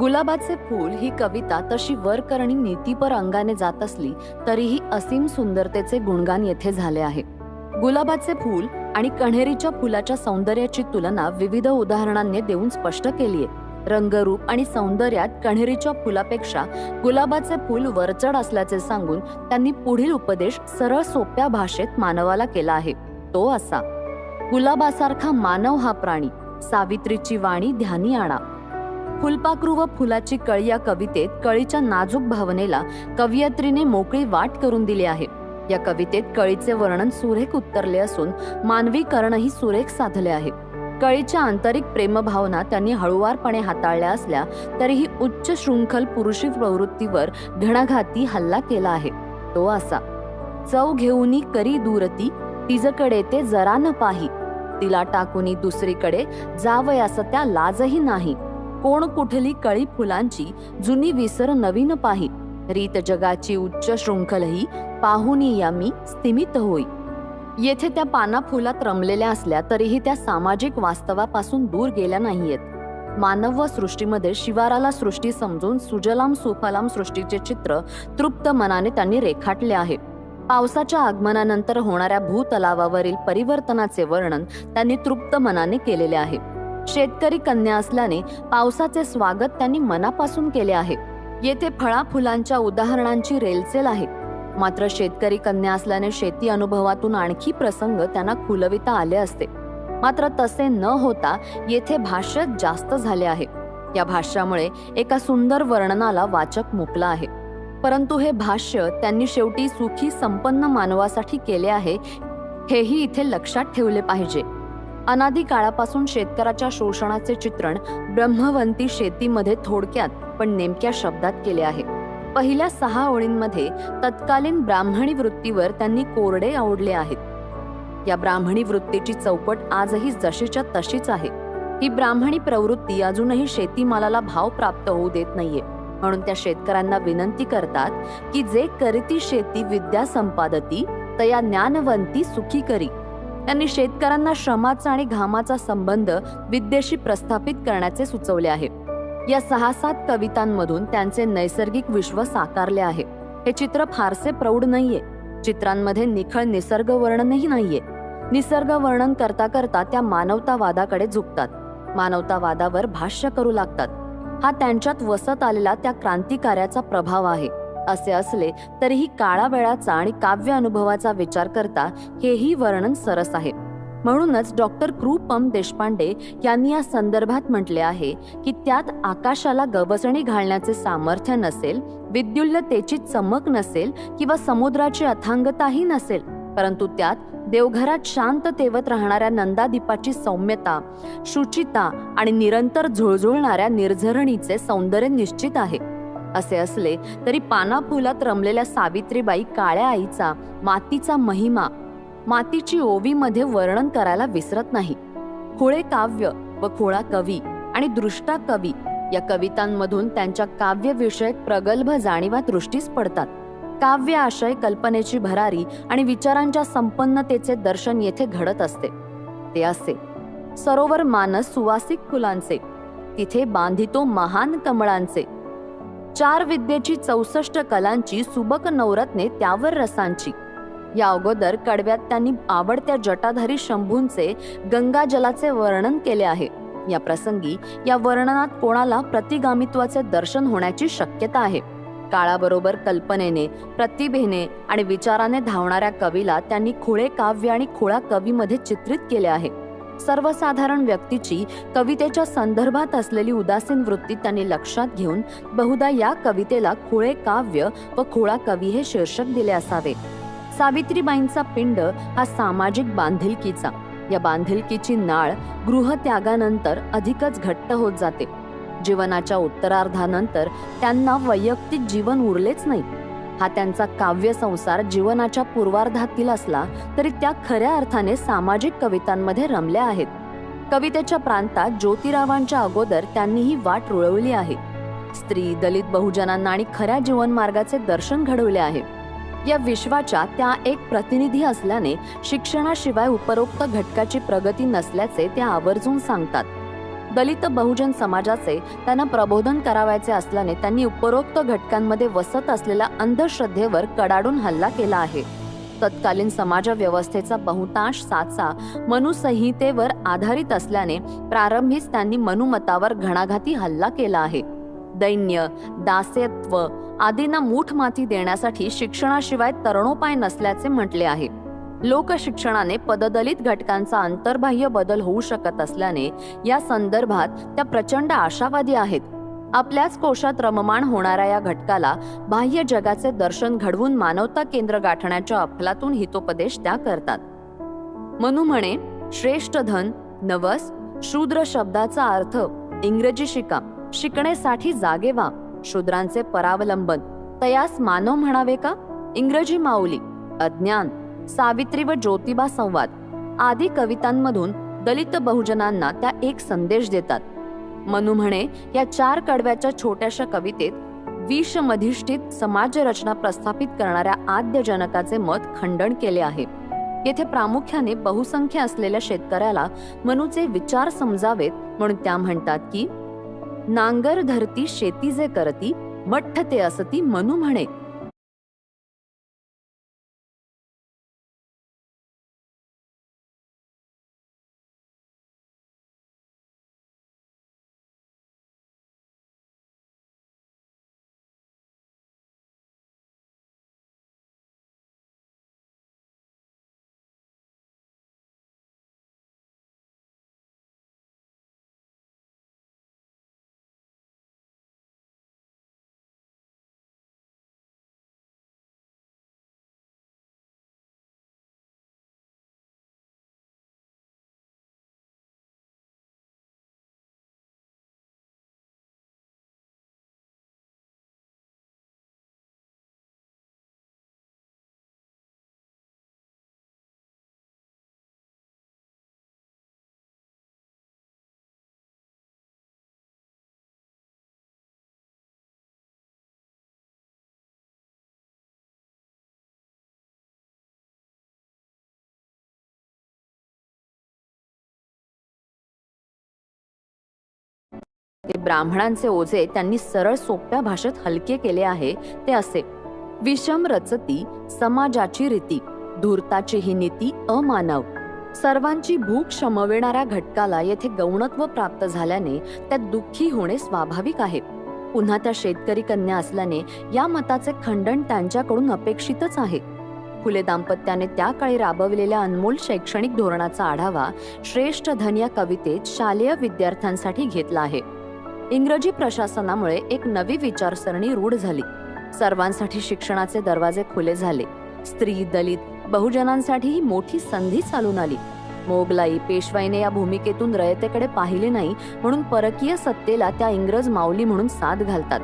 गुलाबाचे फूल ही कविता तशी वरकरणी नीतीपर अंगाने जात असली तरीही असीम सुंदरतेचे गुणगान येथे झाले आहे. गुलाबाचे फूल आणि कण्हेरीच्या फुलाच्या सौंदर्याची तुलना विविध उदाहरणांनी देऊन स्पष्ट केलीये. रंगरूप आणि सौंदर्यात कण्हेरीच्या फुलापेक्षा गुलाबाचे फूल वरचढ असल्याचे सांगून त्यांनी पुढील उपदेश सरळ सोप्या भाषेत मानवाला केला आहे. तो असा गुलाबासारखा मानव हा प्राणी सावित्रीची वाणी ध्यानी आणा. फुलपाखरू व फुलाची कळी या कवितेत कळीच्या नाजूक भावनेला कवयित्रीने मोकळी वाट करून दिली आहे. या कवितेत कळीचे वर्णन सुरेख उत्तरले असून मानवी करणही सुरेख साधले आहे. कळीच्या आंतरिक प्रेमभावना त्यांनी हळुवारपणे हाताळल्या असल्या तरीही उच्च शृंखल पुरुषी प्रवृत्तीवर घणाघाती हल्ला केला आहे. तो असा चव घेऊनी करी दूरती तिजकडे ते जरा न पाही. तिला टाकूनी दुसरीकडे जावयास त्या लाजही नाही. कोण कुठली कळी फुलांची जुनी विसर नवीन पाही. रीत जगाची उच्च शृंखलही पाहुनी या मी स्थिमित होई. येथे त्या पाना फुलात रमलेल्या असल्या तरीही त्या सामाजिक वास्तवापासून दूर गेल्या नाहीयेत. मानव व सृष्टीमध्ये शिवाराला सृष्टी समजून सुजलाम सुफलाम सृष्टीचे चित्र तृप्त मनाने त्यांनी रेखाटले आहे. पावसाच्या आगमनानंतर होणाऱ्या भूतलावावरील परिवर्तनाचे वर्णन त्यांनी तृप्त मनाने केलेले आहे. शेतकरी कन्या असल्याने पावसाचे स्वागत त्यांनी मनापासून केले आहे. येथे फळा फुलांच्या उदाहरणांची रेलचेल आहे. मात्र शेतकरी कन्या असल्याने शेती अनुभवातून आणखी प्रसंग त्यांना खुलविता आले असते. मात्र तसे न होता येथे भाष्य जास्त झाले आहे. या भाष्यामुळे एका सुंदर वर्णनाला वाचक मुकला आहे. परंतु हे भाष्य त्यांनी शेवटी सुखी संपन्न मानवासाठी केले आहे हेही इथे लक्षात ठेवले पाहिजे. अनादी काळापासून शेतकऱ्याच्या शोषणाचे चित्रण ब्रह्मवंती शेतीमध्ये थोडक्यात पण नेमक्या शब्दात केले आहे. पहिल्या सहा ओळींमध्ये तत्कालीन ब्राह्मणी वृत्तीवर त्यांनी कोरडे आवडले आहेत. या ब्राह्मणी वृत्तीची चौपट आजही जशीच्या तशीच आहे. ही ब्राह्मणी प्रवृत्ती अजूनही शेतीमालाला भाव प्राप्त होऊ देत नाहीये. म्हणून त्या शेतकऱ्यांना विनंती करतात की जे करीती शेती विद्या संपादती तया ज्ञानवंती सुखी करी. त्यांनी शेतकऱ्यांना श्रमाचा आणि घामाचा संबंध विद्येशी प्रस्थापित करण्याचे सुचवले आहे. या सहा सात कवितांमधून त्यांचे नैसर्गिक विश्व साकारले आहे. हे चित्र फारसे प्रौढ नाहीये. चित्रांमध्ये निखळ निसर्ग वर्णनही नाहीये. निसर्ग वर्णन करता करता त्या मानवतावादाकडे झुकतात. मानवतावादावर भाष्य करू लागतात. हा त्यांच्यात वसत आलेला त्या क्रांतिकार्याचा प्रभाव आहे. असे असले तरीही काळावेळाचा आणि काव्य अनुभवाचा विचार करता हेही वर्णन सरस आहे. म्हणूनच डॉक्टर कृपम देशपांडे यांनी या संदर्भात म्हटले आहे की त्यात आकाशाला गवसणी घालण्याचे सामर्थ्य नसेल विद्युल्लतेची चमक नसेल किंवा समुद्राची अथांगताही नसेल परंतु त्यात देवघरात शांत तेवत राहणाऱ्या नंदादीपाची सौम्यता शुचिता आणि निरंतर झुळझुळणाऱ्या निर्झरणीचे सौंदर्य निश्चित आहे. असे असले तरी पानाफुलात रमलेल्या सावित्रीबाई काळ्या आईचा मातीचा महिमा मातीची ओवीमध्ये वर्णन करायला विसरत नाही. खोळे काव्य व खोळा कवी आणि दृष्टा कवी या कवितांमधून त्यांच्या काव्यविषयक प्रगल्भ जाणीवा दृष्टीस पडतात. काव्य आशय कल्पनेची भरारी आणि विचारांच्या संपन्नतेचे दर्शन येथे घडत असते. ते असे. सरोवर मानस सुवासिक फुलांचे. तिथे बांधितो महान कमळांचे. चार विद्येची चौसष्ट कलांची सुबक नवरत्ने त्यावर रसांची. या अगोदर कडव्यात त्यांनी आवडत्या जटाधारी शंभूंचे गंगाजलाचे वर्णन केले आहे. या प्रसंगी या वर्णनात कोणाला प्रतिगामित्वाचे दर्शन होण्याची शक्यता आहे. काळाबरोबर कल्पनेने प्रतिभेने आणि विचाराने धावणाऱ्या कवीला त्यांनी खुळे काव्य आणि खुळा कवीमध्ये चित्रित केले आहे. सर्वसाधारण व्यक्तीची कवितेच्या संदर्भात असलेली उदासीन वृत्ती त्यांनी लक्षात घेऊन बहुधा या कवितेला खुळे काव्य व खोळा कवी हे शीर्षक दिले असावे. सावित्रीबाईंचा पिंड हा सामाजिक बांधिलकीचा. या बांधिलकीची नाळ गृहत्यागानंतर अधिकच घट्ट होत जाते. जीवनाच्या उत्तरार्धानंतर त्यांना वैयक्तिक जीवन उरलेच नाही. हा त्यांचा काव्य संसार जीवनाच्या पूर्वार्धातील असला तरी त्या खऱ्या अर्थाने सामाजिक कवितांमध्ये रमल्या आहेत. कवितेच्या प्रांतात ज्योतिरावांच्या अगोदर त्यांनी ही वाट रुळवली आहे. स्त्री दलित बहुजनांना आणि खऱ्या जीवनमार्गाचे दर्शन घडवले आहे. या विश्वाच्या त्या एक प्रतिनिधी असल्याने शिक्षणाशिवाय उपरोक्त घटकाची प्रगती नसल्याचे त्या आवर्जून सांगतात. दलित बहुजन समाजाचे त्यांना प्रबोधन करावायचे असल्याने त्यांनी उपरोक्त घटकांमध्ये वसत असलेल्या अंधश्रद्धेवर कडाडून हल्ला केला आहे. तत्कालीन समाज व्यवस्थेचा बहुतांश साचा मनुसंहितेवर आधारित असल्याने प्रारंभीच त्यांनी मनुमतावर घणाघाती हल्ला केला आहे. दैन्य दास्यत्व आदींना मूठ माती देण्यासाठी शिक्षणाशिवाय तरणोपाय नसल्याचे म्हटले आहे. लोकशिक्षणाने पददलित घटकांचा अंतर्बाह्य बदल होऊ शकत असल्याने या संदर्भात त्या प्रचंड आशावादी आहेत. आपल्याच कोशात रममाण होणाऱ्या या घटकाला बाह्य जगाचे दर्शन घडवून मानवता केंद्र गाठण्याच्या अफलातून हितोपदेश त्या करतात. मनु म्हणे श्रेष्ठ धन नवस शूद्र शब्दाचा अर्थ इंग्रजी शिका शिकण्यासाठी जागे व्हा शूद्रांचे परावलंबन तयास मानव म्हणावे का? इंग्रजी माऊली अज्ञान सावित्री व ज्योतिबा संवाद. आदी कवितांमधून दलित बहुजनांना त्या एक संदेश देतात. मनु म्हणे या चार कडव्याच्या छोट्याशा कवितेत विषमधिष्ठित समाज रचना प्रस्थापित करणाऱ्या आद्य जनकाचे मत खंडन केले आहे. येथे प्रामुख्याने बहुसंख्य असलेल्या शेतकऱ्याला मनुचे विचार समजावेत म्हणून त्या म्हणतात की नांगर धरती शेती जे करती मठ्ठ ते असती मनु म्हणे. ते ब्राह्मणांचे ओझे त्यांनी सरळ सोप्या भाषेत हलके केले आहे ते असे. विषम रचती समाजाची रीती धूर्ताची ही नीती अमानव. सर्वांची भूक शमविणाऱ्या घटकाला येथे गौणत्व प्राप्त झाल्याने त्यात दुःखी होणे स्वाभाविक आहे. पुन्हा त्या शेतकरी कन्या असल्याने या मताचे खंडन त्यांच्याकडून अपेक्षितच आहे. फुले दाम्पत्याने त्या काळी राबविलेल्या अनमोल शैक्षणिक धोरणाचा आढावा श्रेष्ठ धन या कवितेत शालेय विद्यार्थ्यांसाठी घेतला आहे. इंग्रजी प्रशासनामुळे एक नवी विचारसरणी रूढ झाली. सर्वांसाठी शिक्षणाचे दरवाजे खुले झाले. स्त्री दलित बहुजनांसाठी ही मोठी संधी चालून आली. मोगलाई पेशवाईने या भूमिकेतून रयतेकडे पाहिले नाही म्हणून परकीय सत्तेला त्या इंग्रज माऊली म्हणून साथ घालतात.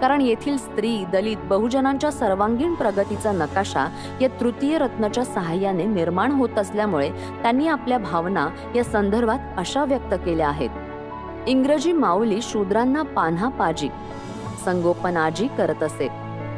कारण येथील स्त्री दलित बहुजनांच्या सर्वांगीण प्रगतीचा नकाशा या तृतीय रत्नाच्या सहाय्याने निर्माण होत असल्यामुळे त्यांनी आपल्या भावना या संदर्भात अशा व्यक्त केल्या आहेत. इंग्रजी माऊली शूद्रांना पान्हा पाजी. संगोपनाजी करत असे.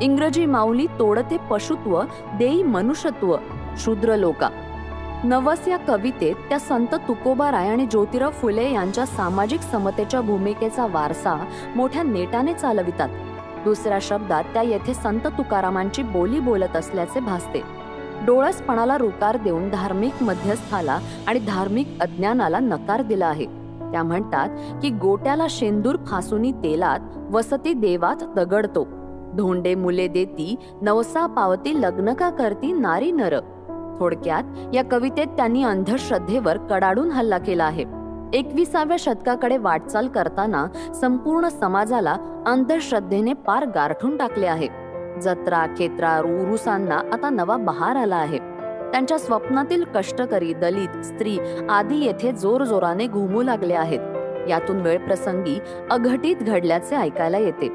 इंग्रजी माऊली तोडते पशुत्व देई मनुष्यत्व शूद्र लोका. नवस या कवितेत त्या संत तुकोबाराय आणि ज्योतिराव फुले यांच्या सामाजिक समतेच्या भूमिकेचा वारसा मोठ्या नेटाने चालवितात. दुसऱ्या शब्दात त्या येथे संत तुकारामांची बोली बोलत असल्याचे भासते. डोळसपणाला रुकार देऊन धार्मिक मध्यस्थाला आणि धार्मिक अज्ञानाला नकार दिला आहे. त्या म्हणतात की गोट्याला शेंदूर फासुनी तेलात वसती देवात दगडतो. धोंडे मुले देती नवसा पावती लग्न का करती नारी नर. थोडक्यात या कवितेत त्यांनी अंधश्रद्धेवर कडाडून हल्ला केला आहे. एकविसाव्या शतकाकडे वाटचाल करताना संपूर्ण समाजाला अंधश्रद्धेने पार गारठून टाकले आहे. जत्रा खेत्रा रुरुसांना आता नवा बहार आला आहे. त्यांच्या स्वप्नातील कष्टकरी दलित स्त्री आदी येथे जोरजोराने घुमू लागले आहेत. यातून वेळप्रसंगी अघटित घडल्याचे ऐकायला येते.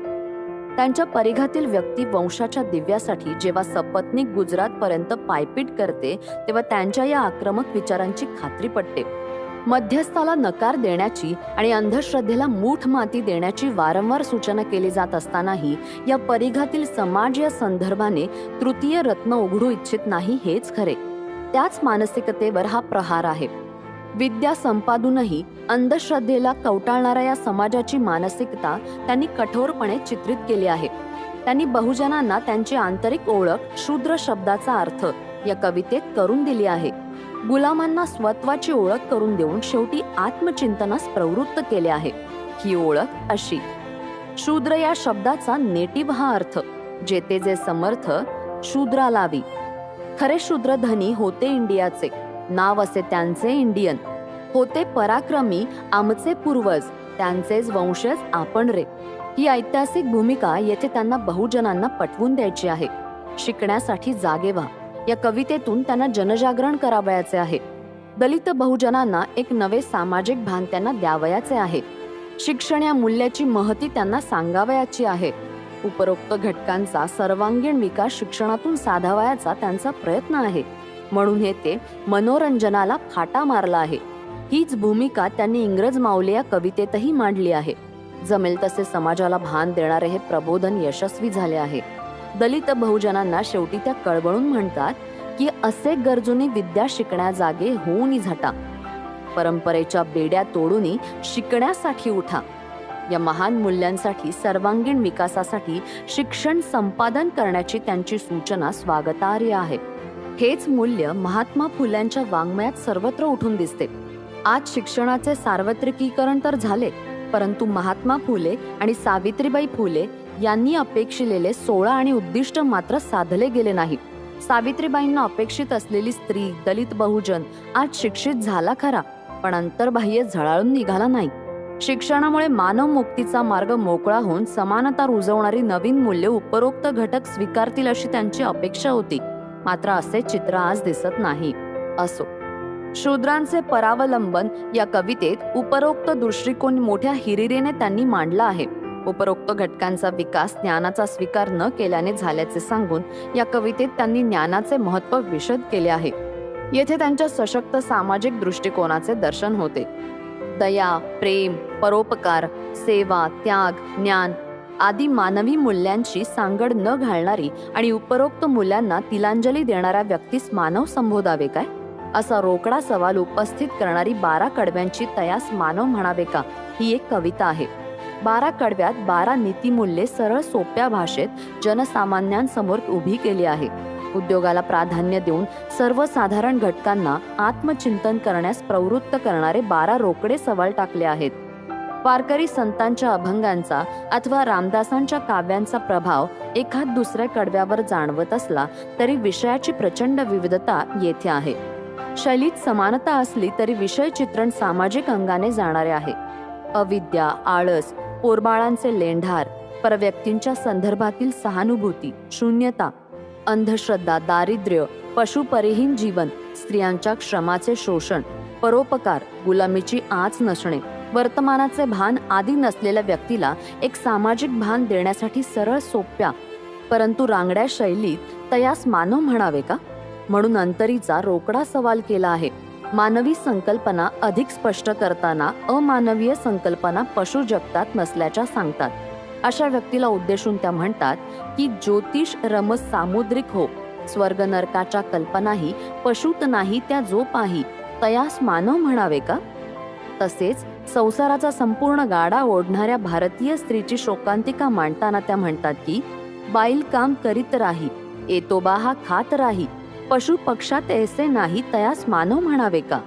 त्यांच्या परिघातील व्यक्ती वंशाच्या दिव्यासाठी जेव्हा सपत्नीक गुजरात पर्यंत पायपीट करते तेव्हा त्यांच्या या आक्रमक विचारांची खात्री पटते. मध्यस्थाला नकार देण्याची आणि अंधश्रद्धेला मूठ माती देण्याची वारंवार सूचना केली जात असतानाही या परिघातील समाज या संदर्भाने तृतीय रत्न उघडू इच्छित नाही हेच खरे. त्याच मानसिकतेवर हा प्रहार आहे. विद्या संपादूनही अंधश्रद्धेला कवटाळणाऱ्या या समाजाची मानसिकता त्यांनी कठोरपणे चित्रित केली आहे. त्यांनी बहुजनांना त्यांची आंतरिक ओळख शूद्र शब्दाचा अर्थ या कवितेत करून दिली आहे. गुलामांना स्वत्वाची ओळख करून देऊन शेवटी आत्मचिंतनास प्रवृत्त केले आहे. ही ओळख अशी. शूद्र या शब्दाचा नेटिव्ह हा अर्थ जेते जे समर्थ शूद्रा लावी. खरे शूद्र धनी होते इंडियाचे नाव असे त्यांचे इंडियन. होते पराक्रमी आमचे पूर्वज त्यांचेच वंशज आपण रे. ही ऐतिहासिक भूमिका येथे त्यांना बहुजनांना पटवून द्यायची आहे. शिकण्यासाठी जागे व्हा. या कवितेतून त्यांना जनजागरण करावयाचे आहे. दलित बहुजनांना एक नवे सामाजिक भान त्यांना द्यावयाचे आहे. शिक्षण या मूल्याची महती त्यांना सांगावयाची आहे. उपरोक्त घटकांचा सर्वांगीण विकास शिक्षणातून साधावयाचा त्यांचा प्रयत्न आहे. म्हणून हे ते मनोरंजनाला फाटा मारला आहे. हीच भूमिका त्यांनी इंग्रज माऊले या कवितेतही मांडली आहे. जमेल तसे समाजाला भान देणारे हे प्रबोधन यशस्वी झाले आहे. दलित बहुजनांना शेवटी त्या कळवळून म्हणतात की असे गरजूनी विद्या शिकण्या जागे होऊन झटा. परंपरेच्या बेड्या तोडून शिकण्यासाठी उठा. या महान मूल्यांसाठी सर्वांगीण विकासासाठी शिक्षण संपादन करण्याची त्यांची सूचना स्वागतार्ह आहे. हेच मूल्य महात्मा फुल्यांच्या वाङ्मयात सर्वत्र उठून दिसते. आज शिक्षणाचे सार्वत्रिकीकरण तर झाले परंतु महात्मा फुले आणि सावित्रीबाई फुले यांनी अपेक्षिलेले सोळा आणि उद्दिष्ट मात्र साधले गेले नाही. सावित्रीबाईंना अपेक्षित असलेली स्त्री दलित बहुजन आज शिक्षित झाला खरा पण अंतर्बाह्य झळाळून निघाला नाही. शिक्षणामुळे मानव मुक्तीचा मार्ग मोकळा होऊन समानता रुजवणारी नवीन मूल्य उपरोक्त घटक स्वीकारतील अशी त्यांची अपेक्षा होती. मात्र असे चित्र आज दिसत नाही. असो. शूद्रांचे परावलंबन या कवितेत उपरोक्त दृष्टिकोन मोठ्या हिरिरेने त्यांनी मांडला आहे. उपरोक्त घटकांचा विकास ज्ञानाचा स्वीकार न केल्याने झाल्याचे सांगून या कवितेत त्यांनी ज्ञानाचे महत्त्व विशद केले आहे. येथे त्यांच्या सशक्त सामाजिक दृष्टिकोनाचे दर्शन होते. दया प्रेम परोपकार सेवा त्याग ज्ञान आदी मानवी मूल्यांची सांगड न घालणारी आणि उपरोक्त मूल्यांना तिलांजली देणाऱ्या व्यक्तीस मानव संबोधावे काय? असा रोकडा सवाल उपस्थित करणारी बारा कडव्यांची तयास मानव म्हणावे का? ही एक कविता आहे. बारा कडव्यात बारा नीतिमूल्ये सरळ सोप्या भाषेत जनसामान्यांसमोर उभी केली आहे. उद्योगाला प्राधान्य देऊन सर्वसाधारण घटकांना आत्मचिंतन करण्यास प्रवृत्त करणारे बारा रोकडे सवाल टाकले आहेत. वारकरी संतांच्या अभंगांचा अथवा रामदासांच्या काव्यांचा प्रभाव एखाद दुसऱ्या कडव्यावर जाणवत असला तरी विषयाची प्रचंड विविधता येथे आहे. शैलीत समानता असली तरी विषय चित्रण सामाजिक अंगाने जाणारे आहे. अविद्या आळस पोरबाळांचे लेंढार परव्यक्तींच्या संदर्भातील सहानुभूती शून्यता अंधश्रद्धा दारिद्र्य पशुपरिहीन जीवन स्त्रियांच्या श्रमाचे शोषण परोपकार गुलामीची आच नसणे वर्तमानाचे भान आदी नसलेल्या व्यक्तीला एक सामाजिक भान देण्यासाठी सरळ सोप्या परंतु रांगड्या शैलीत तयास मानव म्हणावे का? म्हणून अंतरीचा रोकडा सवाल केला आहे. मानवी संकल्पना अधिक स्पष्ट करताना अमानवीय संकल्पना पशु जगतात नसल्याच्या सांगतात. अशा व्यक्तीला उद्देशून त्या म्हणतात की ज्योतिष रमस सामुद्रिक हो. स्वर्ग नरकाच्या कल्पनाही पशुत नाही त्या जो पाही तयास मानव म्हणावे का? तसेच संसाराचा संपूर्ण गाडा ओढणाऱ्या भारतीय स्त्रीची शोकांतिका मांडताना त्या म्हणतात की बाईल काम करीत राही एतोबा हा खात राही. पशु पक्षात ऐसे नाही तयास मानव म्हणावे का?